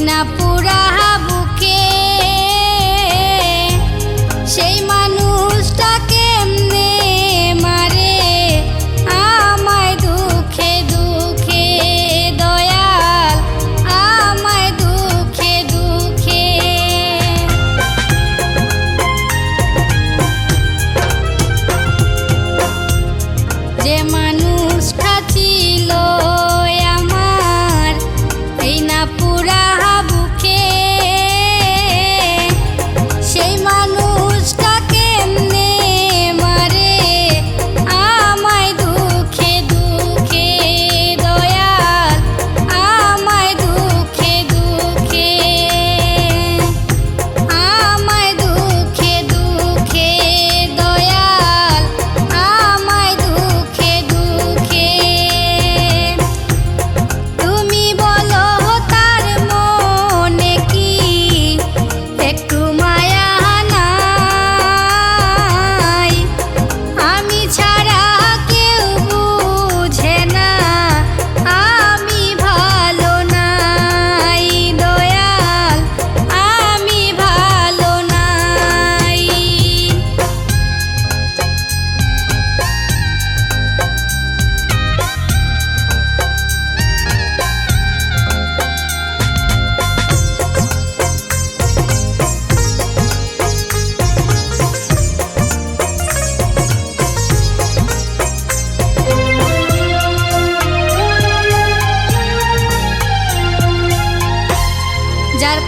না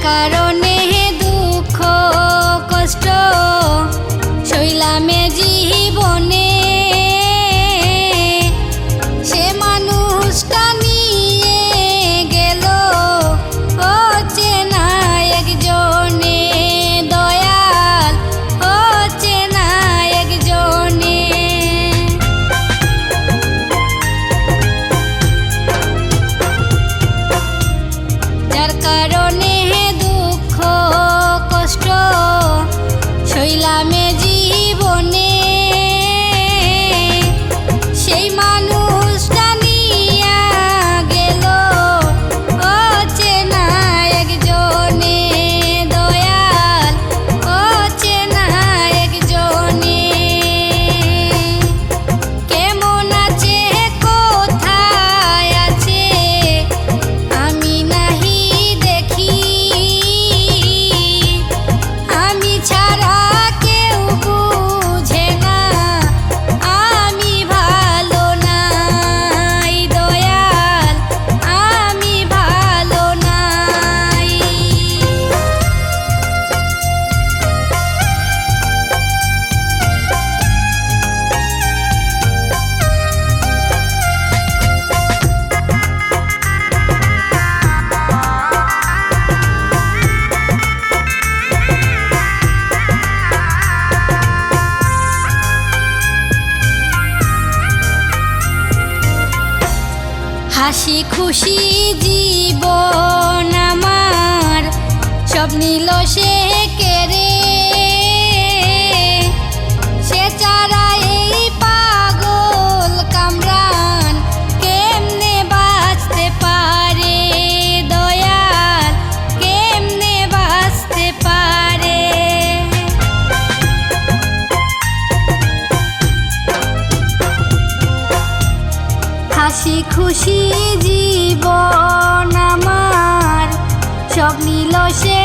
কারণে দুঃখ কষ্ট শৈলামে যে হাসি খুশি জীবন আমার। সব নিল শেখ হাসি খুশি জীবন আমার। সব মিলসে